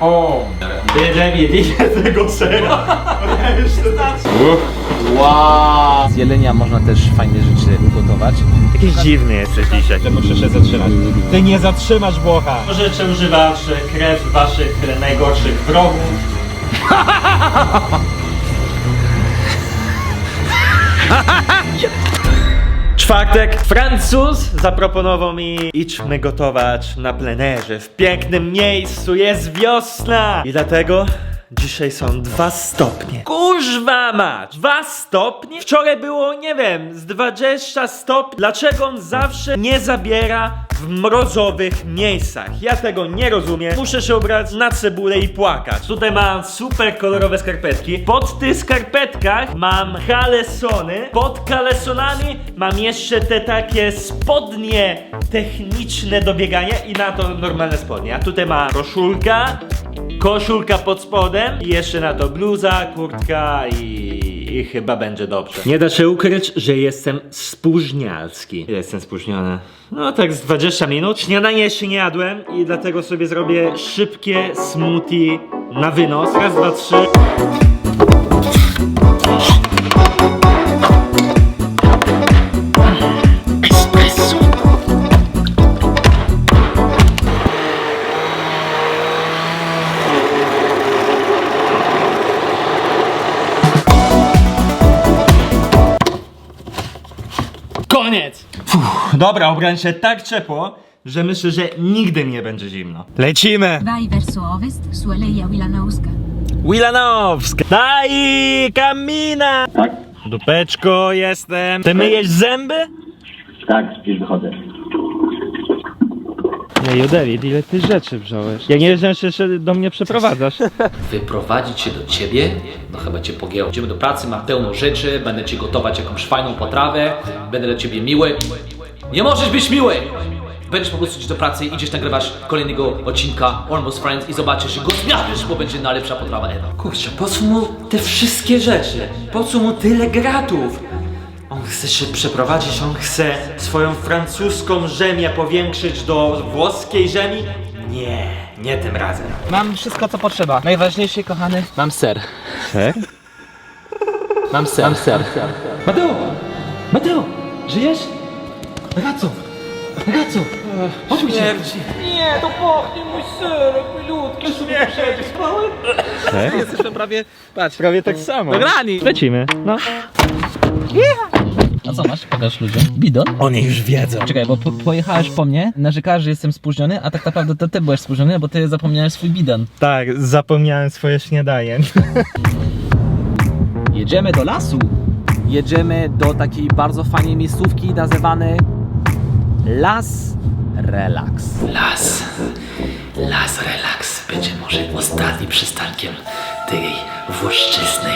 O! Wiedzieli, wiedzieli tego sera. Wow! Z jelenia można też fajne rzeczy ugotować. Jakiś dziwny jesteś dzisiaj, że muszę się zatrzymać. Ty nie zatrzymasz Włocha. Możecie używać krew waszych najgorszych wrogów. Czwartek Francuz zaproponował mi idźmy gotować na plenerze. W pięknym miejscu jest wiosna. I dlatego dzisiaj są dwa stopnie. Kurzwa mać! Dwa stopnie? Wczoraj było, nie wiem, z 20 stopni. Dlaczego on zawsze nie zabiera w mrozowych miejscach? Ja tego nie rozumiem. Muszę się ubrać na cebulę i płakać. Tutaj mam super kolorowe skarpetki. Pod tych skarpetkach mam kalesony. Pod kalesonami mam jeszcze te takie spodnie techniczne do biegania i na to normalne spodnie. A tutaj mam koszulka, koszulka pod spodem i jeszcze na to bluza, kurtka i, i chyba będzie dobrze. Nie da się ukryć, że jestem spóźnialski. Jestem spóźniony. No tak z 20 minut. Śniadanie jeszcze nie jadłem i dlatego sobie zrobię szybkie smoothie na wynos. Raz, dwa, trzy. Dobra, ubrałem się tak ciepło, że myślę, że nigdy mi nie będzie zimno. Lecimy! Vai verso ovest su Aleja Wilanowska. Wilanowska. Daj kamina! Tak, Dupeczko, jestem. Ty myjesz zęby? tak, gdzieś wychodzę. Nie, David, ile ty rzeczy wziąłeś? Ja nie wiedziałem, że się jeszcze do mnie przeprowadzasz. Wyprowadzić się do ciebie? No chyba cię pogięło. Idziemy do pracy, mam pełno rzeczy, będę ci gotować jakąś fajną potrawę, będę dla ciebie miły. Nie możesz być miły! Będziesz po prostu iść do pracy, idziesz nagrywasz kolejnego odcinka Almost Friends i zobaczysz, że go zmiażdżysz, bo będzie najlepsza potrawa ever. Kurczę, po co mu te wszystkie rzeczy? Po co mu tyle gratów? On chce się przeprowadzić, on chce Swoją francuską ziemię powiększyć do włoskiej ziemi? Nie, nie tym razem. Mam wszystko co potrzeba. Najważniejsze, kochany, mam ser. Ser? Mam ser. Mam ser. Mateo! Mateo! Żyjesz? Ragazzo! Ragazzo! Odbój się! Nie, to pachnie mój serek, milutki, sobie Ser? Jesteśmy prawie, patrz, Prawie tak samo. Nagrani! Lecimy. No. A co masz? Pokaż ludziom. Bidon? Oni już wiedzą. Czekaj, bo po, pojechałeś po mnie, narzekałeś, że jestem spóźniony, a tak naprawdę to ty byłeś spóźniony, bo ty zapomniałeś swój bidon. Tak, zapomniałem swoje śniadanie. Jedziemy do lasu. Jedziemy do takiej bardzo fajnej miejscówki nazywanej Las Relax. Las, las relax będzie może ostatnim przystankiem tej włoszczyzny.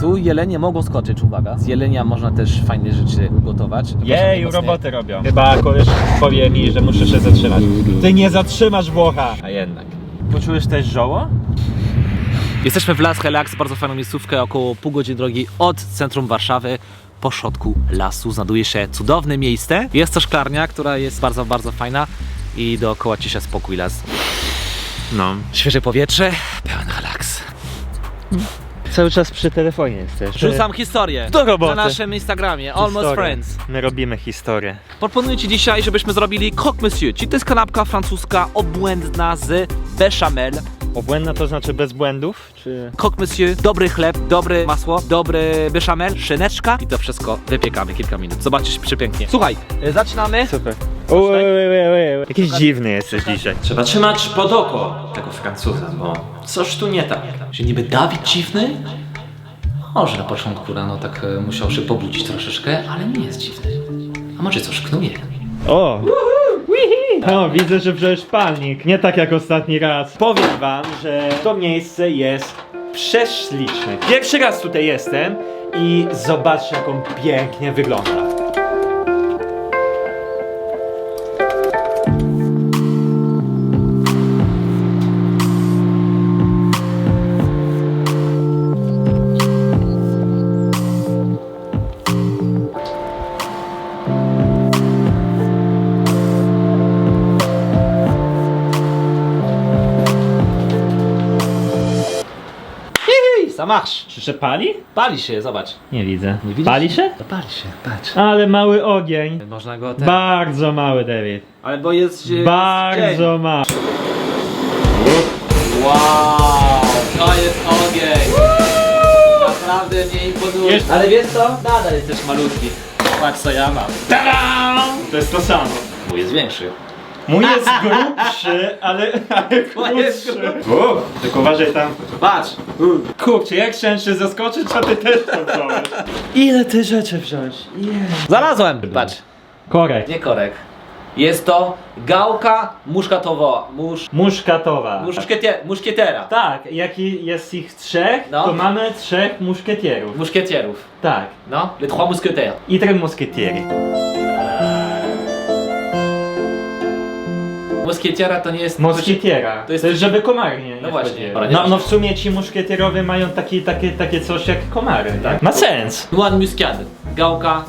Tu jelenie mogą skoczyć, uwaga. Z jelenia można też fajne rzeczy ugotować. Jej, Mocniej. roboty robią. Chyba koleś powie mi, że muszę się zatrzymać. Ty nie zatrzymasz Włocha. A jednak. Poczułeś też żoło? Jesteśmy w Las Relax, bardzo fajną miejscówkę, około pół godziny drogi od centrum Warszawy. Po środku lasu znajduje się cudowne miejsce. Jest to szklarnia, która jest bardzo, bardzo fajna i dookoła cisza spokój las. No. Świeże powietrze, pełen relaks. Cały czas przy telefonie jesteś. Rzucam historię Do roboty. na naszym Instagramie, Almost Historię. Friends. My robimy historię. Proponuję Ci dzisiaj, żebyśmy zrobili croque monsieur, czyli to jest kanapka francuska obłędna z bechamel. Obłędna to znaczy bez błędów? Czy... Croque monsieur, dobry chleb, dobre masło, dobry bechamel, szyneczka i to wszystko wypiekamy kilka minut. Zobaczysz przepięknie. Słuchaj, y, zaczynamy. Super. Oj, oj, oj, oj, oj. Jakiś dziwny jesteś dzisiaj. Trzeba trzymać pod oko tego Francuza, bo coś tu nie tak. Że niby Dawid dziwny? Może na początku rano tak e, musiał się pobudzić troszeczkę, ale nie jest dziwny. A może coś knuje? O! O, widzę, że wziąłeś palnik. Nie tak jak ostatni raz. Powiem wam, że to miejsce jest prześliczne. Pierwszy raz tutaj jestem i zobaczcie, jak on pięknie wygląda. Marche. Czy się pali? Pali się, zobacz. Nie widzę. Nie widzisz? Pali się? To pali się, patrz. Ale mały ogień. Można go ten... Bardzo mały, David. Ale bo jest... e, Bardzo mały. Wow, to jest ogień. Naprawdę mnie imponuje. Jest- Ale wiesz co? Nadal jesteś malutki. Patrz co ja mam. To jest to samo. Mój jest większy. Mój jest grubszy, ale, ale jest krótszy. U, tylko uważaj tam. Patrz. Kurczę, jak chciałem się zaskoczyć, a ty też to wziąłeś. Ile ty rzeczy wziąłeś? Znalazłem. Patrz. Korek. Nie korek. Jest to gałka muszkatowa. Musz... Muszkatowa. Muszkietie... Muszkietera. Tak, jaki jest ich trzech, No. to mamy trzech muszketierów. Muszkietierów. Tak. No, les trois mousquetaires. I tre muszkietieri. Muskietiera to nie jest... Moskietiera. To jest- To jest, żeby komary nie, nie No właśnie. wchodziły. No, no w sumie ci muszketierowie mają taki, takie, takie coś jak komary, tak? Ma sens. De muscade. Gałka...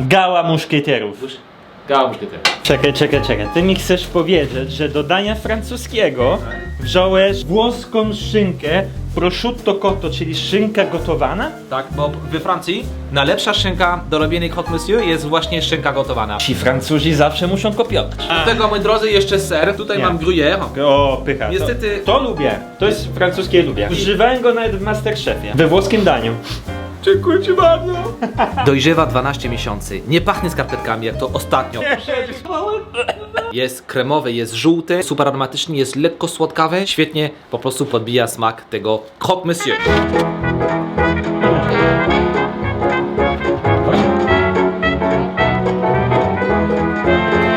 Gała muszketierów. Gała muszkietera. Czekaj, czekaj, czekaj. Ty mi chcesz powiedzieć, że do dania francuskiego wziąłeś włoską szynkę prosciutto cotto, czyli szynka gotowana? Tak, bo we Francji najlepsza szynka do robienia croque monsieur jest właśnie szynka gotowana. Ci Francuzi zawsze muszą kopiować. Do tego, moi drodzy, jeszcze ser. Tutaj Nie. mam gruyère. O, pycha. Niestety- To, to lubię. To jest francuskie lubię. Używałem go nawet w Masterchefie. We włoskim daniu. Dziękuję ci bardzo. Dojrzewa 12 miesięcy. Nie pachnie skarpetkami jak to ostatnio. Jest kremowy, jest żółty, super aromatyczny, jest lekko słodkawy. Świetnie po prostu podbija smak tego croque monsieur.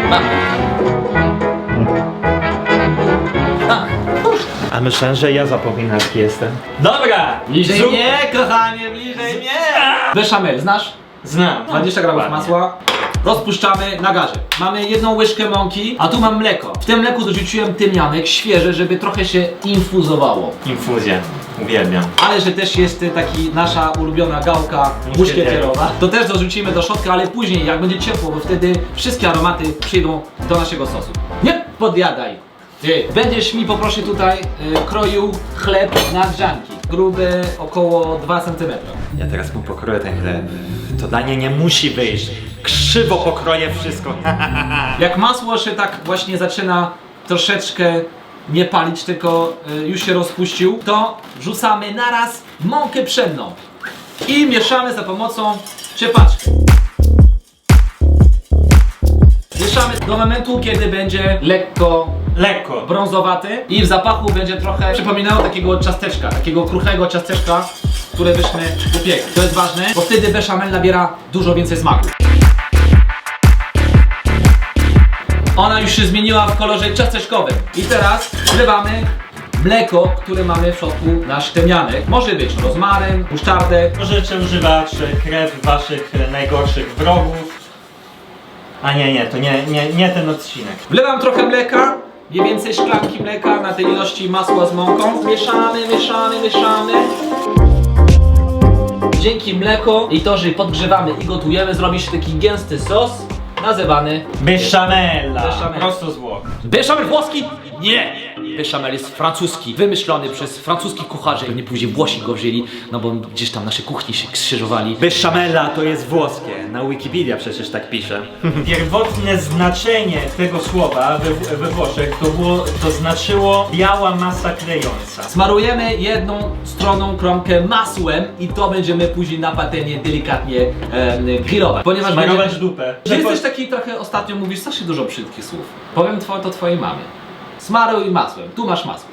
Mam. A, myślałem, że ja zapominalski jestem. Dobra! Bliżej mnie, kochanie, bliżej mnie! Bechamel, znasz? Znam. 20 gramów masła. Rozpuszczamy na garze. Mamy jedną łyżkę mąki, a tu mam mleko. W tym mleku dorzuciłem tymianek świeży, żeby trochę się infuzowało. Infuzja. Uwielbiam. Ale że też jest taki nasza ulubiona gałka muszkietierowa. To też dorzucimy do środka, ale później jak będzie ciepło, bo wtedy wszystkie aromaty przyjdą do naszego sosu. Nie podjadaj! Ty, będziesz mi poproszę tutaj y, kroił chleb na grzanki. Gruby około 2 cm. Ja teraz mu pokroję ten chleb. To danie nie musi wyjść. Krzywo pokroję wszystko. Jak masło się tak właśnie zaczyna troszeczkę nie palić, tylko y, już się rozpuścił, to wrzucamy naraz mąkę pszenną i mieszamy za pomocą czepaczki. Mieszamy do momentu, kiedy będzie lekko Lekko. brązowaty i w zapachu będzie trochę przypominało takiego ciasteczka, takiego kruchego ciasteczka, które byśmy upiekli. To jest ważne, bo wtedy beszamel nabiera dużo więcej smaku. Ona już się zmieniła w kolorze ciasteczkowym. I teraz wlewamy mleko, które mamy w środku nasz tymianek. Może być rozmaryn, musztardę. Możecie używać krew waszych najgorszych wrogów. A nie, nie, to nie, nie, nie ten odcinek. Wlewam trochę mleka, mniej więcej szklanki mleka na tej ilości masła z mąką. Mieszamy, mieszamy, mieszamy. Dzięki mleko i to, że podgrzewamy i gotujemy, zrobi się taki gęsty sos nazywany Bechamela. Bechamel. Prosto z Włoch. Bechamel włoski? Nie! Bechamel jest francuski, wymyślony przez francuskich kucharzy. Pewnie później Włosi go wzięli, no bo gdzieś tam nasze kuchnie się skrzyżowali. Bechamela to jest włoskie. Na Wikipedia przecież tak pisze. Pierwotne znaczenie tego słowa we, we Włoszech to, było, to znaczyło biała masa klejąca. Smarujemy jedną stroną kromkę masłem i to będziemy później na patelnię delikatnie em, grillować. Ponieważ Smarować będzie... dupę. Ty jesteś taki trochę ostatnio mówisz strasznie dużo brzydkich słów. Powiem two, to twojej mamie. Smaruj masłem. Tu masz masło.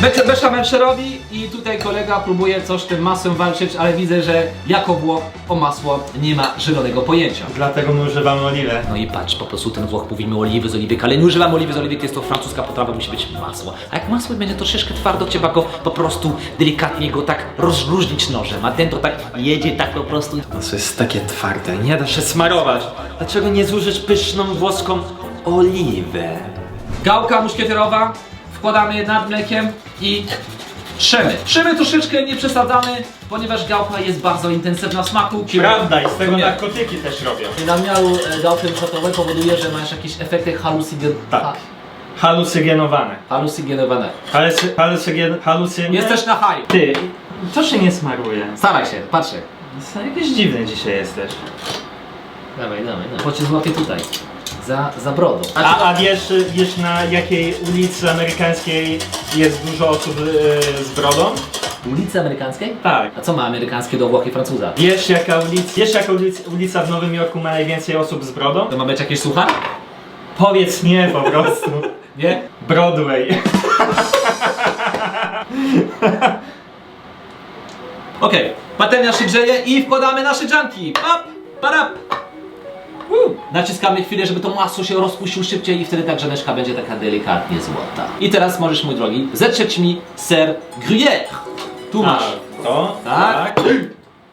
Be- Bechamel się robi i tutaj kolega próbuje coś z tym masłem walczyć, ale widzę, że jako Włoch o masło nie ma zielonego pojęcia. Dlatego my używamy oliwę. No i patrz, po prostu ten Włoch mówimy oliwy z oliwek, ale nie używamy oliwy z oliwek, jest to francuska potrawa, musi być masło. A jak masło będzie troszeczkę twardo, trzeba go po prostu delikatnie go tak rozluźnić nożem, a ten to tak jedzie tak po prostu. To jest takie twarde, nie da się smarować. Dlaczego nie zużyć pyszną włoską oliwę? Gałka muszkieterowa, wkładamy nad mlekiem i trzemy. Trzemy troszeczkę nie przesadzamy, ponieważ gałka jest bardzo intensywna w smaku. Prawda, i z tego Nie. narkotyki też robią. Nadmiaru e, gałki muszkieterowej powoduje, że masz jakieś efekty halucynogenne. Tak. Halucygenowane. Halucygenowane. Halucy, halucygen, halucyn... Jesteś na high. Ty, to się nie smaruje. Staraj się, patrzę. Jakiś dziwny dzisiaj jesteś. Dawaj, dawaj, dawaj. Bo cię złapię tutaj. Za, za brodą. A, a wiesz, wiesz na jakiej ulicy amerykańskiej jest dużo osób e, z brodą? Ulicy amerykańskiej? Tak. A co ma amerykańskie do Włoch i Francuza? Wiesz jaka ulica, wiesz jaka ulica, ulica w Nowym Jorku ma najwięcej osób z brodą? To ma być jakiś suchar? Powiedz nie po prostu. Nie? Broadway. Okej, patelnia się grzeje i wkładamy nasze dżanki. Pap, parap. Naciskamy chwilę, żeby to masło się rozpuścił szybciej i wtedy ta grzaneczka będzie taka delikatnie złota. I teraz możesz, mój drogi, zetrzeć mi ser gruyère. Tu masz. To? Tak.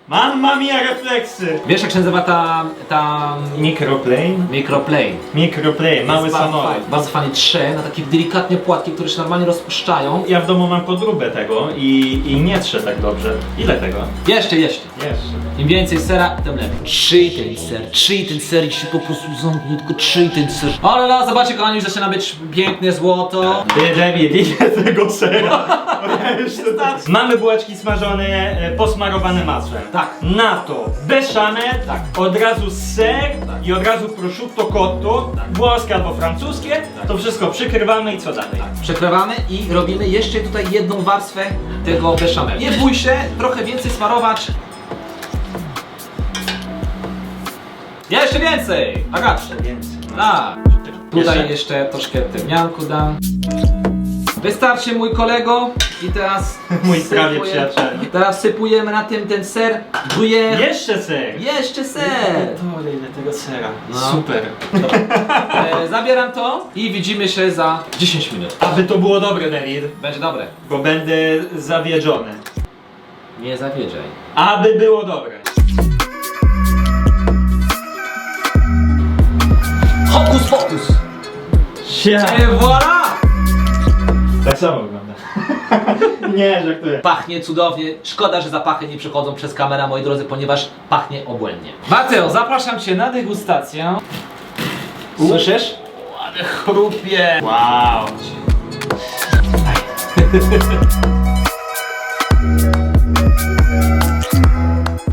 Mamma mia refleksy. Wiesz jak się nazywa ta, ta Microplane. microplane? Microplane, mały samolot. Bardzo fajnie trze na takie delikatne płatki, które się normalnie rozpuszczają. Ja w domu mam podróbę tego i, i nie trzę tak dobrze. Ile tego? Jeszcze, jeszcze. Jeszcze. Im więcej sera, tym lepiej. Trzyj ten ser, trzyj ten ser i się po prostu zamknij, tylko trzyj ten ser. Ale no, zobaczcie kochani, już zaczyna być piękne złoto. David, ile tego sera? Mamy bułeczki smażone, e, posmarowane masłem. Tak. Na to beszamet, Tak. od razu ser Tak. i od razu prosciutto cotto, Tak. włoskie albo francuskie. To wszystko przykrywamy i co dalej? Przekrywamy i robimy jeszcze tutaj jedną warstwę tego beszamelu. Nie bój się, trochę więcej smarować. Jeszcze więcej! Agatz. Więcej. Tak. Tutaj Jeszcze? jeszcze troszkę tymianku dam. Wystarczy mój kolego i teraz Mój prawie sypuję- przyjaciel. Teraz sypujemy na tym ten ser, gruyère. Jeszcze ser! Jeszcze ser! Tory, ile tego sera. No. Super. E, zabieram to i widzimy się za 10 minut. Aby to było dobre, David, Będzie dobre. bo będę zawiedziony. Nie zawiedziaj. Aby było dobre. Hokus pokus! Ja. E, voilà! Tak samo wygląda. nie, żartuję. Pachnie cudownie. Szkoda, że zapachy nie przechodzą przez kamerę, moi drodzy, ponieważ pachnie obłędnie. Mateo, zapraszam Cię na degustację. Słyszysz? Ale chrupie. Wow.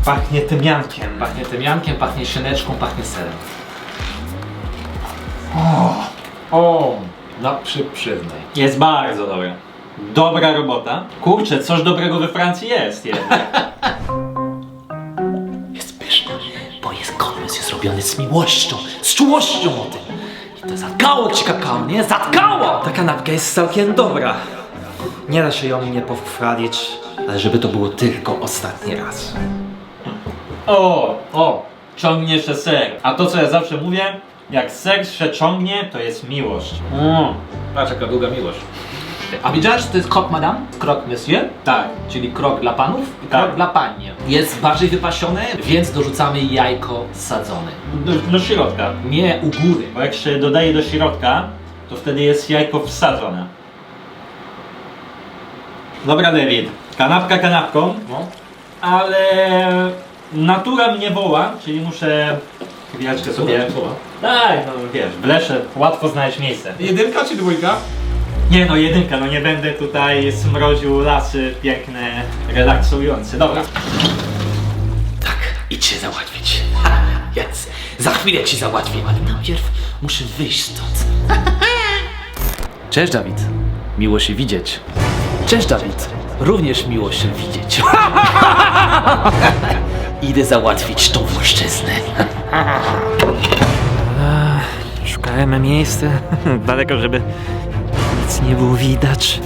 Pachnie tymiankiem. Pachnie tymiankiem, pachnie szyneczką, pachnie serem. O! No, przy, przyznaj. Jest bardzo dobre. Dobra robota. Kurczę, coś dobrego we Francji jest jednak. Jest pyszny, bo jest kolumn jest zrobiony z miłością, z czułością o tym. I to zatkało Ci kakao, nie? Zatkało! Ta kanapka jest całkiem dobra. Nie da się ją nie pochwalić, ale żeby to było tylko ostatni raz. O, o, ciągnie się ser. A to co ja zawsze mówię, jak ser się ciągnie, to jest miłość. Mm. Patrz jaka długa miłość. A widziałeś, że to jest krok madame? Krok monsieur? Tak. Czyli krok dla panów i krok Tak. dla pani. Jest bardziej wypasione, więc dorzucamy jajko sadzone. Do, do środka. Nie u góry. Bo jak się dodaje do środka, to wtedy jest jajko wsadzone. Dobra, David. Kanapka kanapką, No. ale natura mnie woła, czyli muszę chwileczkę sobie... Tak, no wiesz, bleszę, łatwo znaleźć miejsce. Jedynka czy dwójka? Nie no, jedynka, no nie będę tutaj smroził lasy piękne, relaksujące. Dobra. Tak, idź się załatwić. Jest. Za chwilę ci załatwię, ale najpierw muszę wyjść stąd. Cześć Dawid. Miło się widzieć. Cześć Dawid. Również miło się widzieć. Idę załatwić tą włoszczyznę. Szukałem miejsca daleko, żeby nic nie było widać.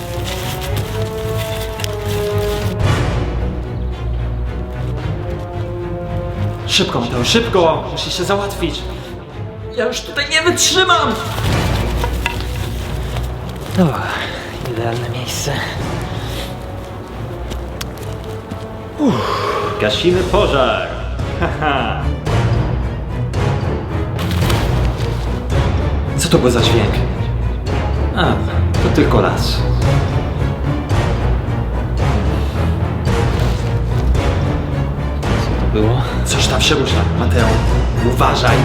Szybko, Mateo, szybko! Musisz się załatwić. Ja już tutaj nie wytrzymam! O, idealne miejsce. Gasimy pożar. Haha. Co to był za dźwięk? A, tylko las. Co to było? Coś tam się rusza. Mateo, uważaj.